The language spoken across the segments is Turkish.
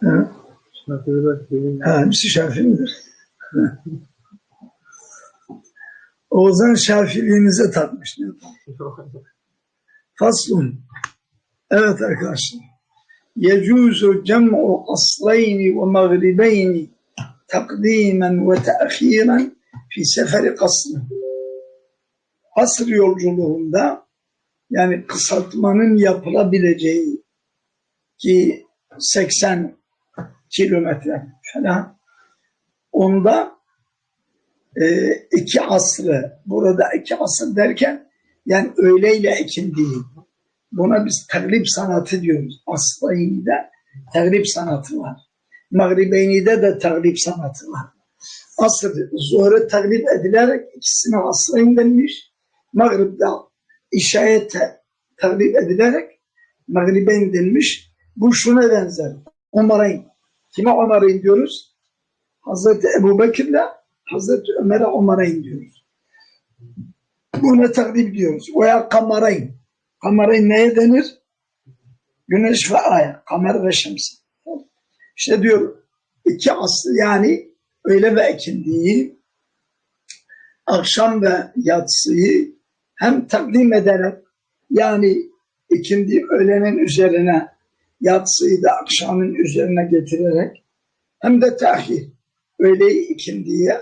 Ha, ha, Şafii midir? Oğuzhan Şafiliğinize takmış. Faslun. Evet arkadaşlar. Yecuzu cem'u aslayni ve mağribeyni takdimen ve te'khiren fi seferi kaslı. Asr yolculuğunda yani kısaltmanın yapılabileceği ki 80 kilometre falan onda e, iki asrı burada iki asır derken yani öğleyle ikindiyi buna biz tagrip sanatı diyoruz. Aslayni'de tagrip sanatı var. Mağribeyni'de de tagrip sanatı var. Asr, zuhre tagrip edilerek ikisine aslayın denmiş. Mağrib'de işaya te, tagrip edilerek Mağribeyn denmiş. Bu şuna benzer. Umarayn. Kime Umarayn diyoruz? Hazreti Ebu Bekir'le Hazreti Ömer'e Umarayn diyoruz. Buna takrib diyoruz. Veya kamarayn. Kamarayn neye denir? Güneş ve ay. Kamer ve şems. İşte diyor iki aslı yani öğle ve ikindiyi akşam ve yatsıyı hem takdim ederek yani ikindi öğlenin üzerine yatsıyı da akşamın üzerine getirerek hem de tahir öğleyi ikindiye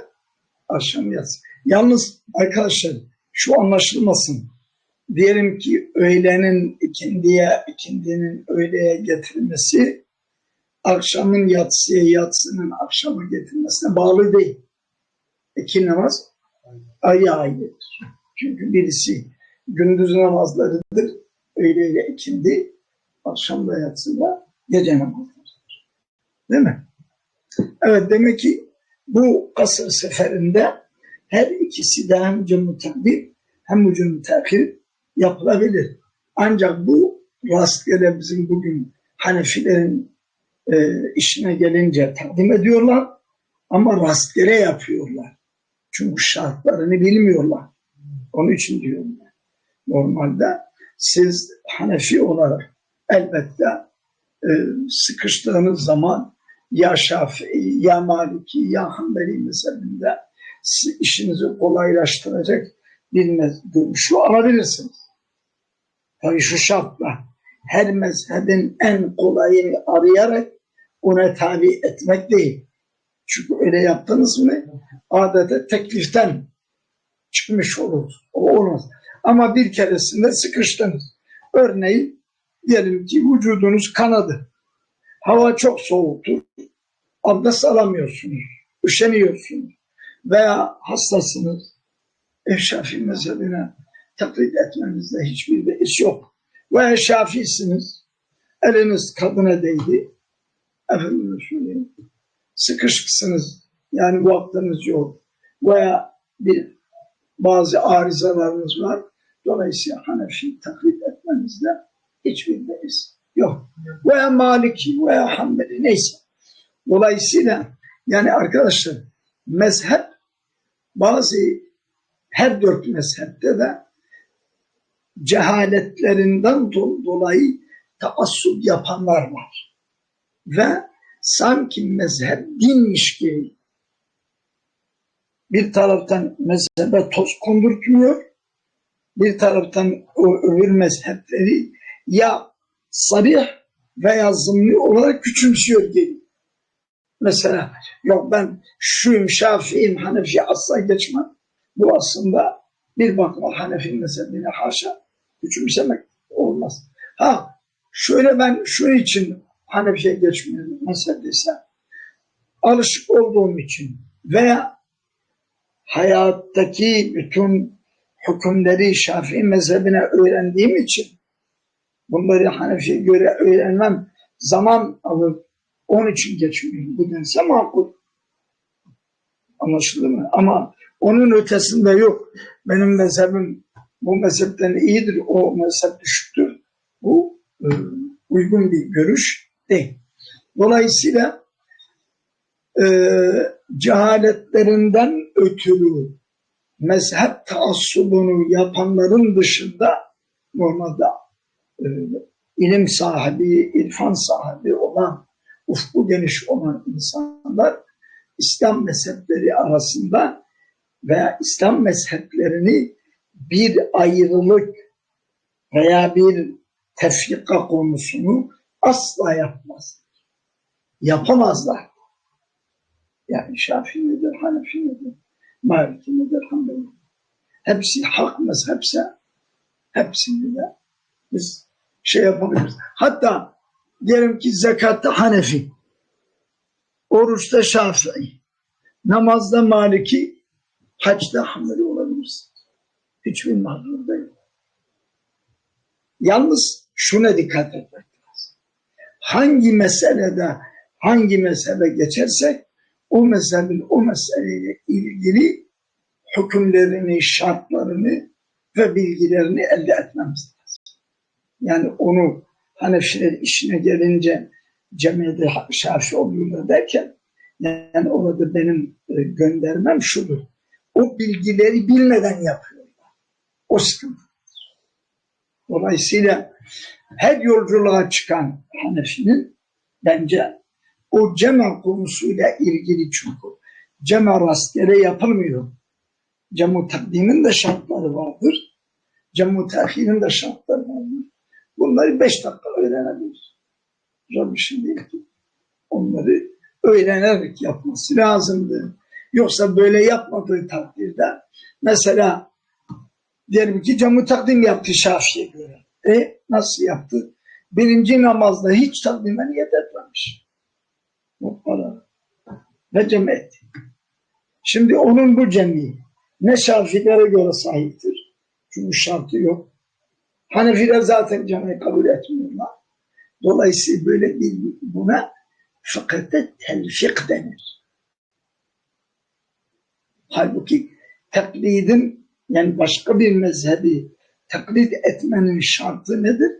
akşam yatsı. Yalnız arkadaşlar şu anlaşılmasın. Diyelim ki öğlenin ikindiye, ikindinin öğleye getirilmesi akşamın yatsıya, yatsının akşama getirmesine bağlı değil. İki namaz ayrı ayrıdır. Çünkü birisi gündüz namazlarıdır, öğleyle ikindi, akşamda yatsıda gece namazlarıdır. Değil mi? Evet demek ki bu kasır seferinde her ikisi de hem cümle takdir hem cümle takir yapılabilir. Ancak bu rastgele bizim bugün Hanefilerin e, işine gelince takdim ediyorlar ama rastgele yapıyorlar. Çünkü şartlarını bilmiyorlar. Onun için diyorum ben. Normalde siz Hanefi olarak elbette e, sıkıştığınız zaman ya Şafii, ya Maliki, ya Hanbeli mezhebinde işinizi kolaylaştıracak bir görüşü alabilirsiniz. Tabii şu şartla her mezhebin en kolayını arayarak ona tabi etmek değil. Çünkü öyle yaptınız mı adeta tekliften çıkmış olur. O olmaz. Ama bir keresinde sıkıştınız. Örneğin diyelim ki vücudunuz kanadı. Hava çok soğuktur. Abdest alamıyorsunuz. Üşeniyorsunuz. Veya hastasınız. Eşşafi mezhebine taklit etmenizde hiçbir beis yok. Veya şafisiniz. Eliniz kadına değdi. Efendim söyleyeyim. Sıkışıksınız. Yani vaktiniz yok. Veya bir bazı arızalarınız var. Dolayısıyla Hanefi taklit etmenizde hiçbir beis yok. Veya Maliki veya Hanbeli neyse. Dolayısıyla yani arkadaşlar mezhep bazı her dört mezhepte de cehaletlerinden dolayı taassup yapanlar var. Ve sanki mezhep dinmiş gibi bir taraftan mezhebe toz kondurtmuyor, bir taraftan öbür mezhepleri ya sarih veya zımni olarak küçümsüyor gibi. Mesela yok ben şuyum, şafiyim, hanefi asla geçmem. Bu aslında bir bakma Hanefi mezhebine haşa küçümsemek olmaz. Ha şöyle ben şunun için Hanefi'ye geçmiyorum mezhebdeyse alışık olduğum için veya hayattaki bütün hükümleri Şafii mezhebine öğrendiğim için bunları Hanefi'ye göre öğrenmem zaman alır. Onun için geçmiyorum. Bu dense makul. Anlaşıldı mı? Ama onun ötesinde yok. Benim mezhebim bu mezhepten iyidir, o mezhep düşüktür. Bu e, uygun bir görüş değil. Dolayısıyla e, cehaletlerinden ötürü mezhep taassubunu yapanların dışında normalde ilim sahibi, irfan sahibi olan, ufku geniş olan insanlar İslam mezhepleri arasında veya İslam mezheplerini bir ayrılık veya bir tefrika konusunu asla yapmaz. Yapamazlar. Yani Şafii midir, Hanefi midir, Maliki midir, Hanbeli? Hepsi hak mezhepse hepsini de biz şey yapabiliriz. Hatta diyelim ki zekatta Hanefi, oruçta Şafii, namazda Maliki, hacda Hanbeli olabilirsin. Hiçbir mahzur değil. Yalnız şuna dikkat etmek lazım. Hangi meselede hangi mezhebe geçersek o mezhebin o meseleyle ilgili hükümlerini, şartlarını ve bilgilerini elde etmemiz. Yani onu Hanefiler işine gelince cemiyete şafi oluyorlar derken yani orada benim e, göndermem şudur. O bilgileri bilmeden yapıyorlar. O sıkıntı. Dolayısıyla her yolculuğa çıkan Hanefi'nin bence o cema konusuyla ilgili çünkü cema rastgele yapılmıyor. Cemu takdimin de şartları vardır. Cemu tahirin de şartları. Bunları beş dakika öğrenebilir. Zor bir şey değil. Onları öğrenerek yapması lazımdı. Yoksa böyle yapmadığı takdirde mesela diyelim ki cemu takdim yaptı Şafii'ye göre. E nasıl yaptı? Birinci namazda hiç takdime niyet etmemiş. Bu. Ve cem etti. Şimdi onun bu cemi ne Şafilere göre sahiptir. Çünkü şartı yok. Hanefiler zaten cemi kabul etmiyorlar. Dolayısıyla böyle bir buna fıkıhta telfik denir. Halbuki taklidin yani başka bir mezhebi taklit etmenin şartı nedir?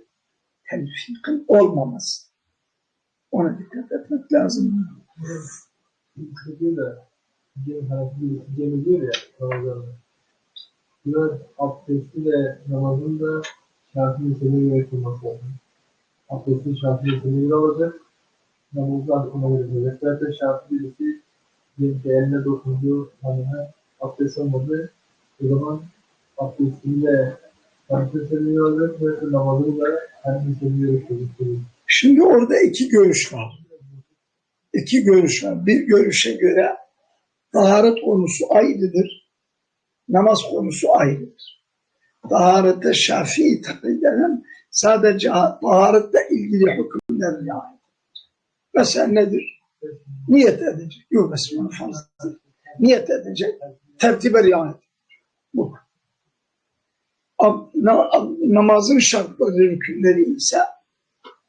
Telfikin olmaması. Ona dikkat etmek lazım. Diyor da diyor ya abdesti de namazın da şartı meseleye göre kılması lazım. Abdesti şartı meseleye göre olacak. Namazı da ona olacak. Zaten şartı birisi bir eline dokunduğu hanıma abdest olmadı. O zaman abdestini de şartı meseleye göre olacak. Ve namazını da göre kılacak. Şimdi orada iki görüş var. İki görüş var. Bir görüşe göre taharet konusu ayrıdır. Namaz konusu ayrıdır. Taharette Şafii takidenen sadece taharetle ilgili hükümlerine ait. Mesela nedir? Niyet edecek. Yok mesela fazla. Niyet edecek. Tertibe riayet. Bu. Am- na- am- Namazın şartları, hükümleri ise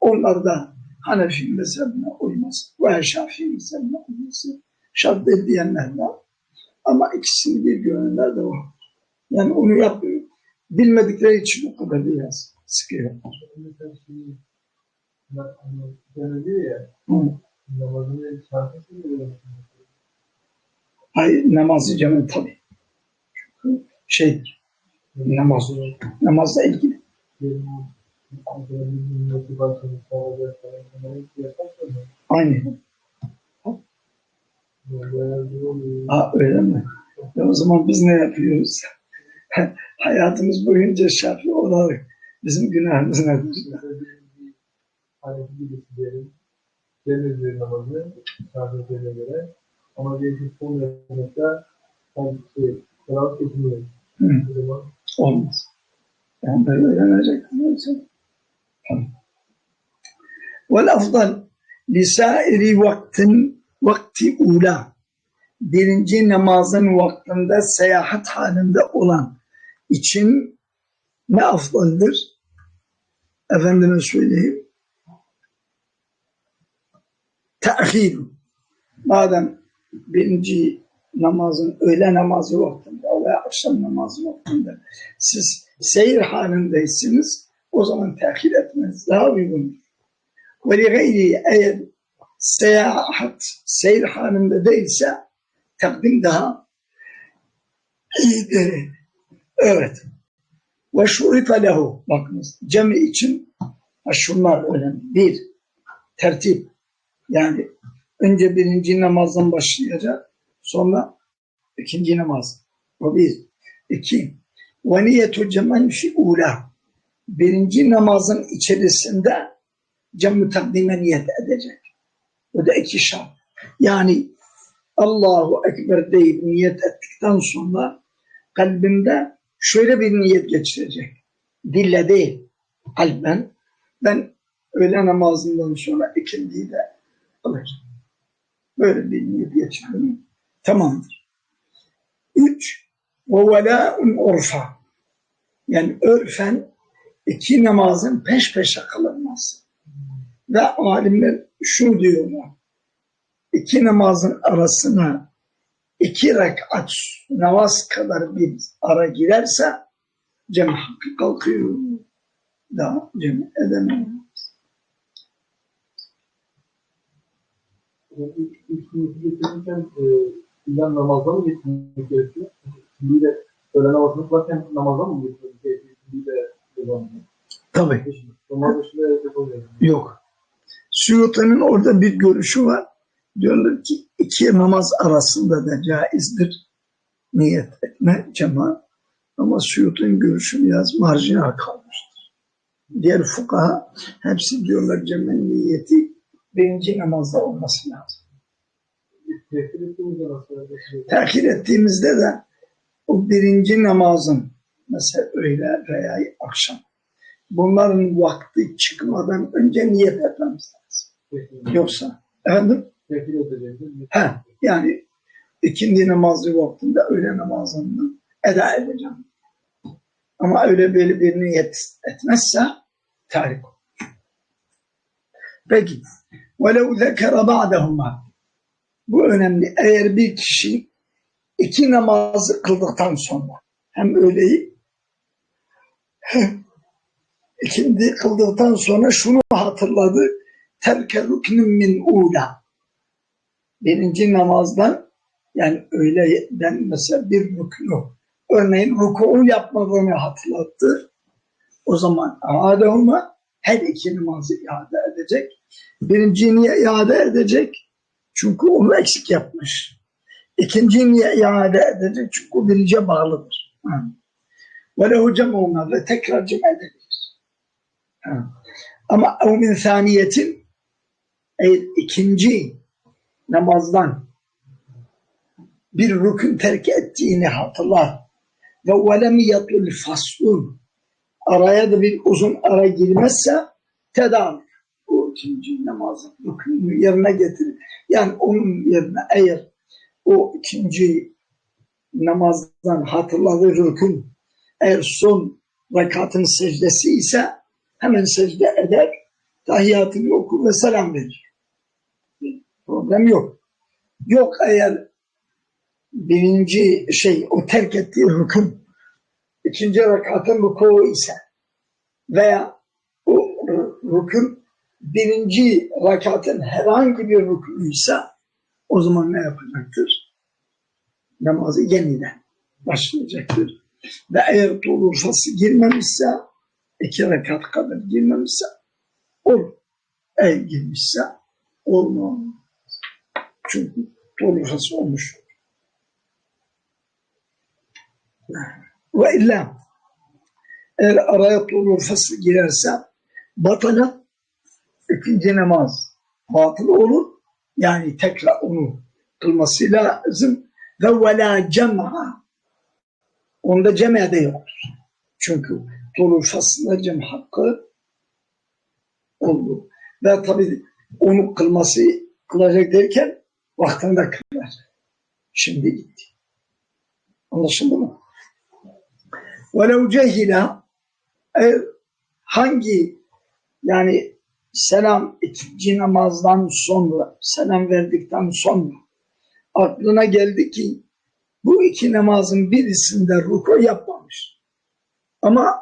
onlar da Hanefi mezhebine uyması veya Şafii mezhebine uyması şart diyenler var. Ama ikisini bir görenler de var. Yani onu yapmıyor. Bilmedikleri için o kadar biraz sıkıyor. Hayır namazı cemil tabii. Çünkü şey namaz, namazla ilgili. Aynı. Ha öyle mi? E o zaman biz ne yapıyoruz? Hayatımız boyunca şafi olarak bizim günahımız nedir? Hanefi birisi diyelim. Ediyor namazı şartlarına göre. Ama diyelim ki son yapmakta hani şey, O zaman olmaz. Yani böyle öğrenecek. Vel afdal lisairi vaktin vakti ula birinci namazın vaktinde seyahat halinde olan için ne afdaldır? Efendime söyleyeyim. Tehir. Madem birinci namazın öğle namazı vaktinde veya akşam namazı vaktinde siz seyir halindeysiniz o zaman tehir etmeniz daha uygundur. Ve li gayri eğer seyahat seyir halinde değilse takdim daha iyidir. Evet. Ve şurita lehu bakınız cemi için Şunlar önemli. Bir, tertip. Yani önce birinci namazdan başlayacak. Sonra ikinci namaz. O bir. İki. Ve niyetu cemen fi ula. Birinci namazın içerisinde cem takdime niyet edecek. O da iki şart. Yani Allahu Ekber deyip niyet ettikten sonra kalbinde şöyle bir niyet geçirecek. Dille değil, kalben. Ben öğle namazından sonra ikindiyi de alacağım. Böyle bir niyet geçirdim. Tamamdır. Üç, velâ'un urfa. Yani örfen iki namazın peş peşe kılınması. Ve alimler şu diyorlar. İki namazın arasına iki rekat namaz kadar bir ara girerse cem hakkı kalkıyor. Daha cem edemem. İlla namazda mı getirmek gerekiyor? Şimdi de öğle namazını kılarken namazda mı getirmek gerekiyor? Şimdi de. Tabii. Namaz dışında yapamıyor. Yok. Suyuti'nin orada bir görüşü var. Diyorlar ki iki namaz arasında da caizdir niyet etme cema. Ama Suyuti'nin görüşü biraz marjinal kalmıştır. Diğer fukaha hepsi diyorlar cemen niyeti birinci namazda olması lazım. Tehir ettiğimizde de o birinci namazın mesela öğle veya akşam bunların vakti çıkmadan önce niyet etmemiz lazım. Yoksa efendim Tehir edeceğimiz Ha, yani ikindi namazı vaktinde öğle namazını eda edeceğim. Ama öyle böyle bir niyet etmezse tarih olur. Peki. وَلَوْ ذَكَرَ بَعْدَهُمَا Bu önemli. Eğer bir kişi iki namazı kıldıktan sonra hem öğleyi hem ikindi kıldıktan sonra şunu hatırladı. Terke rüknün min ula birinci namazdan yani öğleden mesela bir rükû örneğin rükû yapmadığını hatırlattı. O zaman adama her iki namazı iade edecek. Birinciyi iade edecek çünkü onu eksik yapmış. İkinciyi iade edecek çünkü birinciye bağlıdır. Ve cem'una ve tekrar cem edebilir. Ama o min saniyetin ikinci namazdan bir rükün terk ettiğini hatırlar ve velem yatul faslun araya da bir uzun ara girmezse tedavi o ikinci namazın rükünü yerine getirir. Yani onun yerine eğer o ikinci namazdan hatırladığı rükün eğer son rekatın secdesi ise hemen secde eder, tahiyyatını okur ve selam verir. Problem yok. Yok eğer birinci şey o terk ettiği rükün ikinci rekatın rükû ise veya o rükün birinci rekatın herhangi bir rükû ise o zaman ne yapacaktır? Namazı yeniden başlayacaktır. Ve eğer tuğlu faslı girmemişse iki rekat kadar girmemişse olur. Eğer girmişse olmaz. Çünkü tuğlu olmuş. Ve illa eğer araya tuğlu faslı girerse batana ikinci namaz batıl olur. Yani tekrar onu kılması lazım. Ve vela cem'a onda cem'e de yoktur. Çünkü tuğlu faslında cem hakkı oldu. Ve tabi onu kılması kılacak derken vaktinde kılar. Şimdi gitti. Anlaşıldı mı? Velev cehile e, hangi yani selam ikinci namazdan sonra selam verdikten sonra aklına geldi ki bu iki namazın birisinde ruku yapmamış. Ama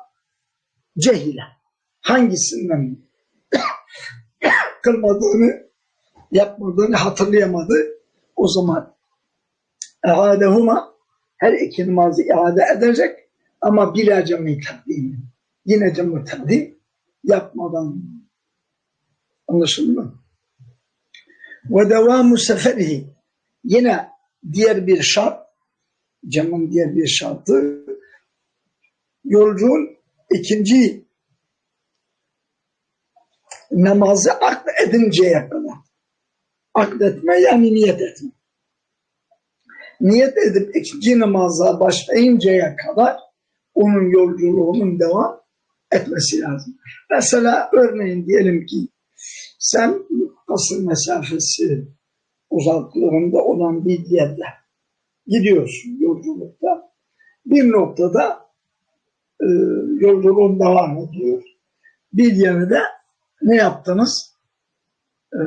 cehile hangisinden kılmadığını yapmadığını hatırlayamadı. O zaman eadehuma her iki namazı iade edecek ama bila cemi takdimi. Yine cemi takdim yapmadan. Anlaşıldı mı? Ve devamu seferihi. Yine diğer bir şart, camın diğer bir şartı, yolculuğun ikinci namazı akd edinceye kadar. Akdetme yani niyet etme. Niyet edip ikinci namaza başlayıncaya kadar onun yolculuğunun devam etmesi lazım. Mesela örneğin diyelim ki sen asıl mesafesi uzaklığında olan bir yerde gidiyorsun yolculukta. Bir noktada e, yolculuğun devam ediyor. Bir yerde ne yaptınız? E,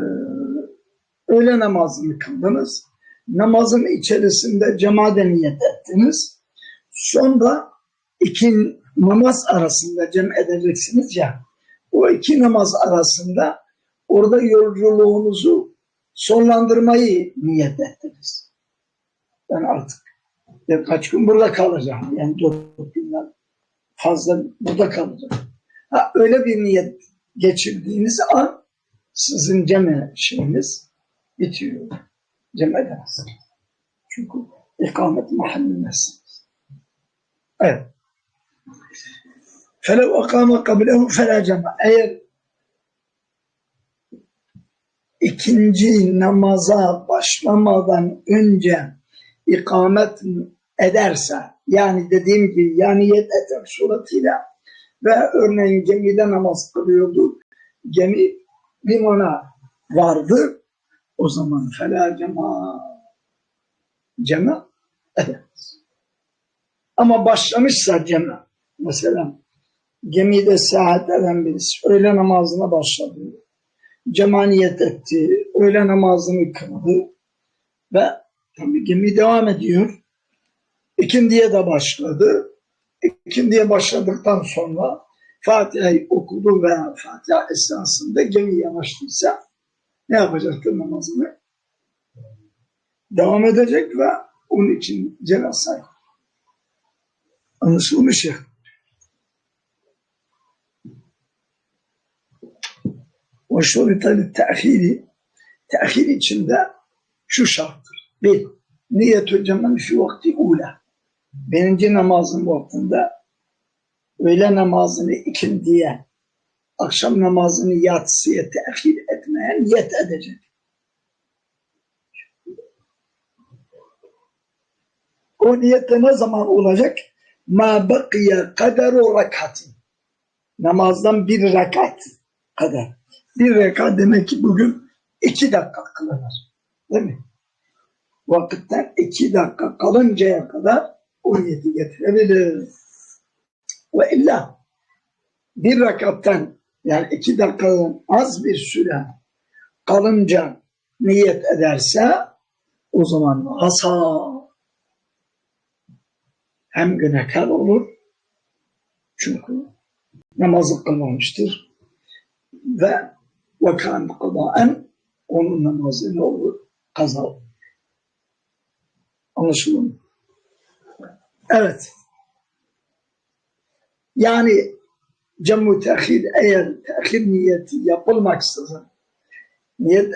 öğle namazını kıldınız. Namazın içerisinde cemaate niyet ettiniz. Sonra iki namaz arasında cem edeceksiniz ya. O iki namaz arasında orada yolculuğunuzu sonlandırmayı niyet ettiniz. Ben artık birkaç gün burada kalacağım. Yani dört günden fazla burada kalacağım. Ha, öyle bir niyet geçirdiğiniz an sizin cem şeyiniz bitiyor. Cem edemezsiniz. Çünkü ikamet mahallindesiniz. Evet. فَلَوْ اَقَامَ قَبْلَهُ فَلَا جَمَعَ Eğer ikinci namaza başlamadan önce ikamet ederse yani dediğim gibi yani niyet eder suretiyle ve örneğin gemide namaz kılıyordu. Gemi limana vardı. o zaman fela cema cema edemez. Ama başlamışsa cema mesela gemide seyahat eden birisi öğle namazına başladı. Cemaniyet etti. Öğle namazını kıldı. Ve tabii gemi devam ediyor. İkindiye de başladı. İkindiye başladıktan sonra Fatiha'yı okudu veya Fatiha esnasında gemi yanaştıysa ne yapacaktır namazını? Devam edecek ve onun için cenazı Anlaşılmış ya. Ve şurita tehiri tehir içinde şu şarttır. Bir, niyetü cemen fi vakti ula. Birinci namazın vaktinde öğle namazını ikindiye, akşam namazını yatsıya tehir etmeye niyet edecek. O niyette ne zaman olacak? Ma bakiye kaderu rakatin. Namazdan bir rekat kadar. Bir rekat demek ki bugün iki dakika kılınır. Değil mi? Vakitten iki dakika kalıncaya kadar o niyeti getirebilir. Ve illa bir rekattan yani iki dakikadan az bir süre kalınca niyet ederse o zaman hasa hem günahkar olur çünkü namazı kılmamıştır ve vakan kıdaen onun namazı ne olur? Kaza olur. Anlaşıldı mı? Evet. Yani cemu tehir eğer tehir niyeti yapılmaksızın niyet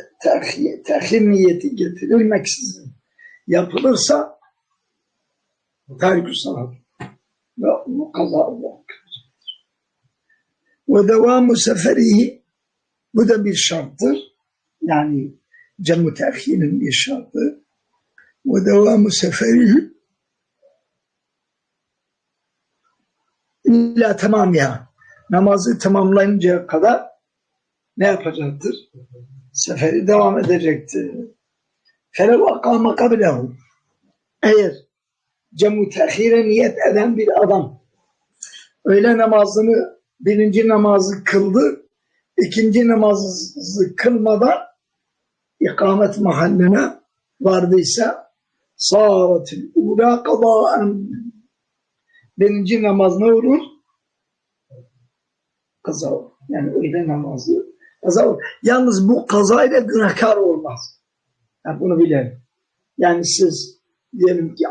tehir, niyeti getirilmeksizin yapılırsa terk salat ve onu kaza ve devamu seferihi bu da bir şarttır. Yani cemu tehirin bir şartı. Ve devamu seferihi illa tamam ya. Namazı tamamlayıncaya kadar ne yapacaktır? Seferi devam edecektir. Felev akama kabilehu. Eğer cemu tehire niyet eden bir adam öğle namazını birinci namazı kıldı, ikinci namazı kılmadan ikamet mahalline vardıysa sâretil ula kadâen birinci namaz ne olur? Kaza olur. Yani öğle namazı kaza. Yalnız bu kazayla günahkar olmaz. Yani bunu bilelim. Yani siz diyelim ki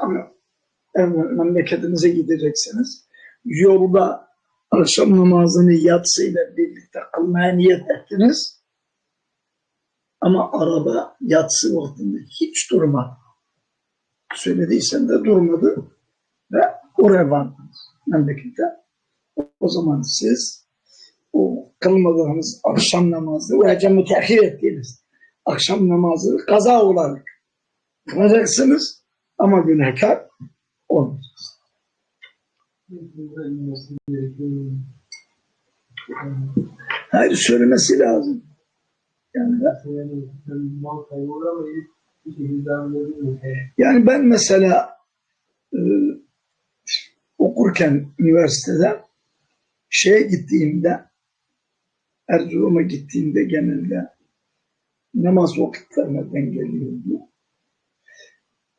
memleketinize gideceksiniz. Yolda akşam namazını yatsıyla birlikte kılmaya niyet ettiniz. Ama araba yatsı vaktinde hiç durmadı. Söylediysen de durmadı ve oraya vardınız memlekete. O zaman siz o kılmadığınız akşam namazı ve cemi tehir ettiğiniz akşam namazı kaza olarak kılacaksınız ama günahkar olmayacaksınız. Hayır söylemesi lazım. Yani, yani ben mesela e, okurken üniversitede şeye gittiğimde Erzurum'a gittiğimde genelde namaz vakitlerine denk geliyordu.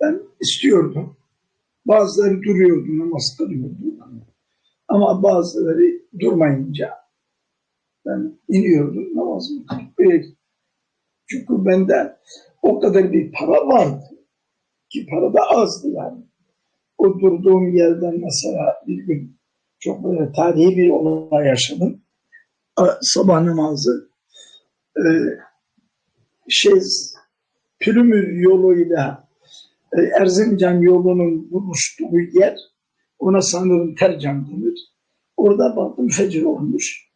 Ben istiyordum. Bazıları duruyordu, namaz kılıyordu. Ama bazıları durmayınca ben iniyordum, namazımı Çünkü bende o kadar bir para vardı ki para da azdı yani. O durduğum yerden mesela bir gün çok böyle tarihi bir olay yaşadım. Sabah namazı e, şey Pürümür yoluyla e, Erzincan yolunun buluştuğu yer ona sanırım Tercan denir. Orada baktım fecir olmuş.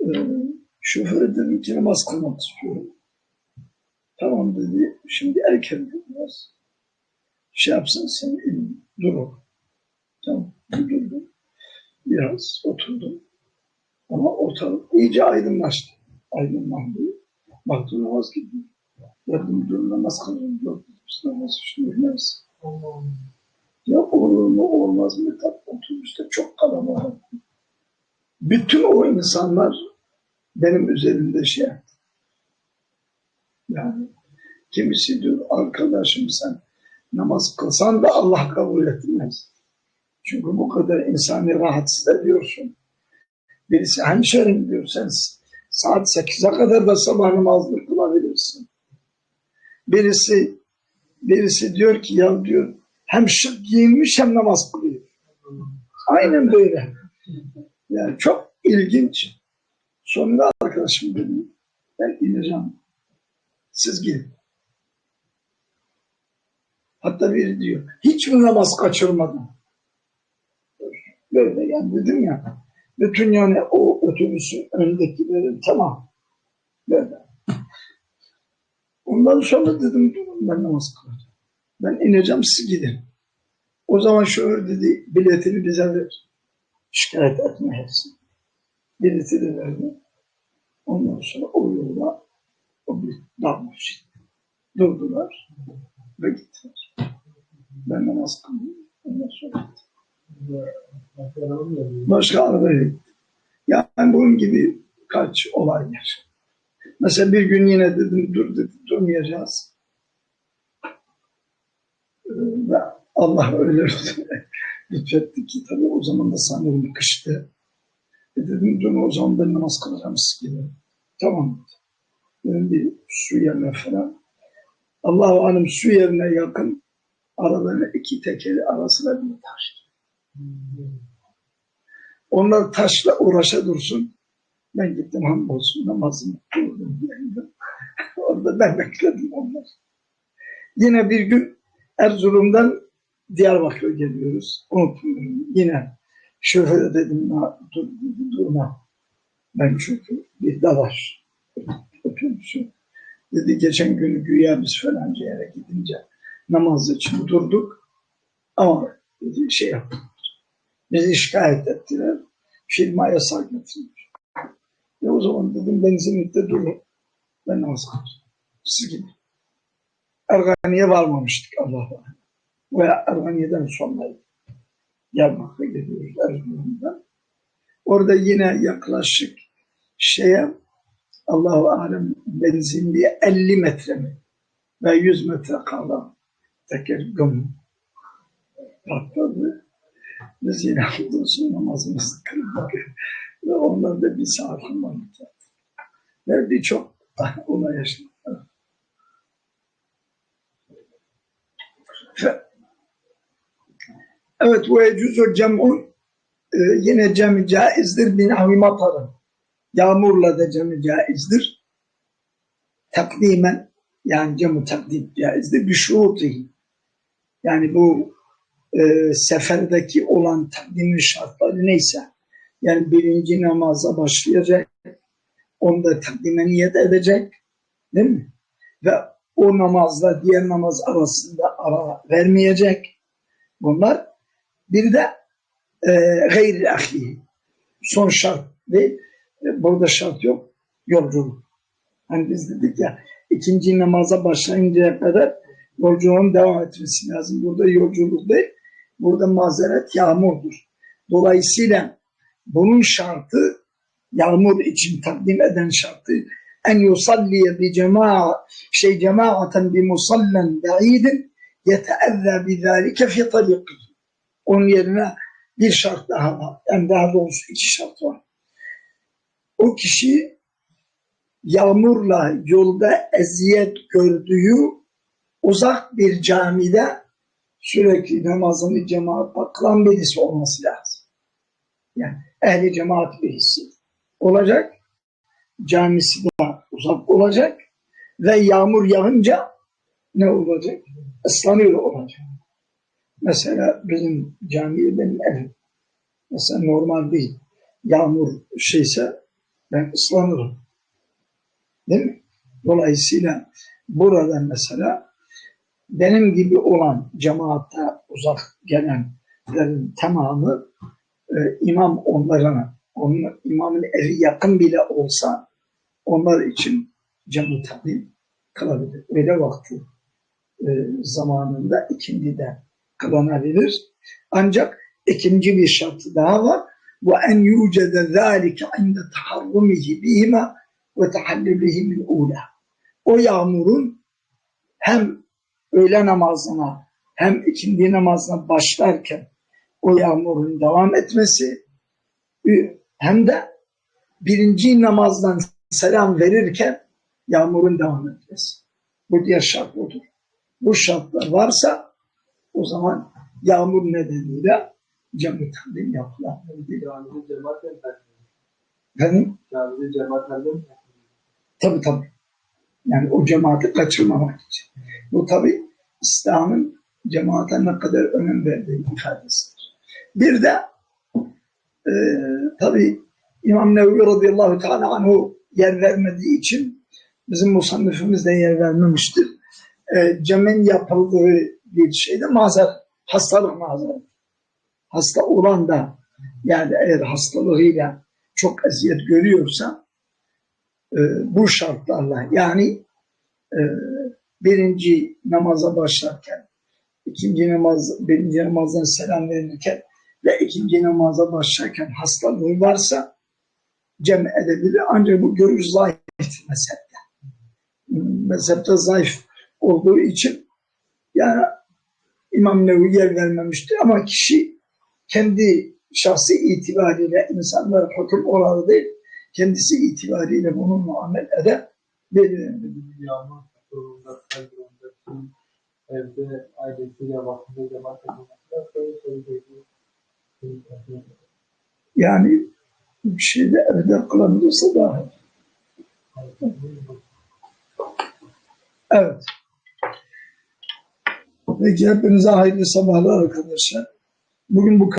E, şoföre dedim ki namaz kılmak istiyorum. Tamam dedi. Şimdi erken biraz şey yapsın sen in, dur o. Tamam durdum. Biraz oturdum. Ama ortalık iyice aydınlaştı. Aydınlandı. Baktım namaz gidiyor. Dedim dur namaz kılın. Yok biz namaz. Allah'ım. Ya olur mu olmaz mı? Tabii otobüste çok kalabalık. Bütün o insanlar benim üzerimde şey yaptı. Yani kimisi diyor arkadaşım sen namaz kılsan da Allah kabul etmez. Çünkü bu kadar insanı rahatsız ediyorsun. Birisi hemşerim diyor sen saat 8'e kadar da sabah namazını kılabilirsin. Birisi birisi diyor ki ya diyor hem şık giyinmiş hem namaz kılıyor. Aynen böyle. Yani çok ilginç. Sonunda arkadaşım dedi ben ineceğim. Siz gidin. Hatta biri diyor hiç mi namaz kaçırmadın? Böyle yani dedim ya bütün yani o otobüsün önündekilerin tamam. Böyle. Ondan sonra dedim durun ben namaz kılacağım. Ben ineceğim siz gidin. O zaman şoför dedi biletini bize ver. Şikayet etme hepsini. Bileti de verdi. Ondan sonra o yolda o bir dalmış. Durdular ve gittiler. Ben namaz kıldım. Ondan sonra gittim. Başka gittim. Yani bunun gibi kaç olay yaşadım. Mesela bir gün yine dedim dur dedim durmayacağız. Ee, Ve Allah öyle lütfetti ki tabii o zaman da sanırım kıştı. E dedim dur o zaman ben namaz kılacağım siz. Tamam dedi. Dedim bir su yerine falan. Allahu alem su yerine yakın aralarında iki tekeri arasında bir taş. Onlar taşla uğraşa dursun. Ben gittim hamdolsun namazımı kıldım. Orada ben bekledim onlar. Yine bir gün Erzurum'dan Diyarbakır'a geliyoruz. Unutmuyorum. Yine şoföre dedim "Na- dur, durma. Ben çünkü bir dalaş. Dedi geçen gün güya biz falanca yere gidince namaz için durduk. Ama dedi, şey yaptık. Bizi şikayet ettiler. Firma yasak getirmiş. E o zaman dedim benzinlikte durun. Ben namaz kılacağım. Siz gidin. Ergani'ye varmamıştık Allah'a. Veya Ergani'den sonra Diyarbakır'a geliyoruz Erzurum'dan. Orada yine yaklaşık şeye Allahu alem benzinliğe 50 metre mi ve 100 metre kala teker gım patladı. Yine hamdolsun namazımızı kıldık. Ve ondan da bir kullandık. Ve birçok olay yaşadık. Ve- Evet ve cüzü cem'un e, yine cemi caizdir bin avimatarın. Yağmurla da cemi caizdir. Takdimen yani cemu takdim caizdir. Bir şuurtihi. Yani bu e, seferdeki olan takdimin şartları neyse yani birinci namaza başlayacak onu da takdime niyet edecek değil mi? Ve o namazla diğer namaz arasında ara vermeyecek. Bunlar bir de e, gayri ahi. Son şart değil. E, burada şart yok. Yolculuk. Hani biz dedik ya ikinci namaza başlayıncaya kadar yolculuğun devam etmesi lazım. Burada yolculuk değil. Burada mazeret yağmurdur. Dolayısıyla bunun şartı yağmur için takdim eden şartı en yusalliye bi cema'a şey cemaaten bi musallen ba'idin yeteezza bi zalike fi tariqi. Onun yerine bir şart daha var. Yani daha doğrusu iki şart var. O kişi yağmurla yolda eziyet gördüğü uzak bir camide sürekli namazını cemaat kılan birisi olması lazım. Yani ehli cemaat birisi olacak. Camisi de uzak olacak. Ve yağmur yağınca ne olacak? Islanıyor olacak. Mesela bizim cami benim evim. Mesela normal değil. Yağmur şeyse ben ıslanırım. Değil mi? Dolayısıyla burada mesela benim gibi olan cemaatta uzak gelenlerin tamamı e, imam onlarına, onun, imamın evi yakın bile olsa onlar için cemu takdim kılabilir. Öyle vakti e, zamanında ikindi de kılınabilir. Ancak ikinci bir şartı daha var. Ve en yucede zâlike inde taharrumihi bihima ve tahallülihi min ula. O yağmurun hem öğle namazına hem ikindi namazına başlarken o yağmurun devam etmesi hem de birinci namazdan selam verirken yağmurun devam etmesi. Bu diğer şart odur. Bu şartlar varsa o zaman yağmur nedeniyle cem-i takdim yapılabilir. Camide cemaat Benim Camide cemaat mi tabi tabi. Yani o cemaati kaçırmamak için. Bu tabi İslam'ın cemaate ne kadar önem verdiği ifadesidir. Bir de e, tabi İmam Nevevi radıyallahu teala anhu yer vermediği için bizim musannifimiz de yer vermemiştir. E, cemin yapıldığı bir şeyde mazeret, hastalık mazeret. Hasta olan da yani eğer hastalığıyla çok eziyet görüyorsa e, bu şartlarla yani e, birinci namaza başlarken, ikinci namaz, birinci namazdan selam verirken ve ikinci namaza başlarken hastalığı varsa cem edebilir. Ancak bu görüş zayıf mezhepte. Mezhepte zayıf olduğu için yani İmam Nevi yer vermemiştir ama kişi kendi şahsi itibariyle insanlar hüküm oralı değil, kendisi itibariyle bunu muamele edebilir. Yağmur durumunda, sel durumunda, kim evde ailesiyle cemaat yapılmakta böyle söyleyecekler. Yani bir şeyde evde kılabilirse daha Evet. Peki hepinize hayırlı sabahlar arkadaşlar. Bugün bu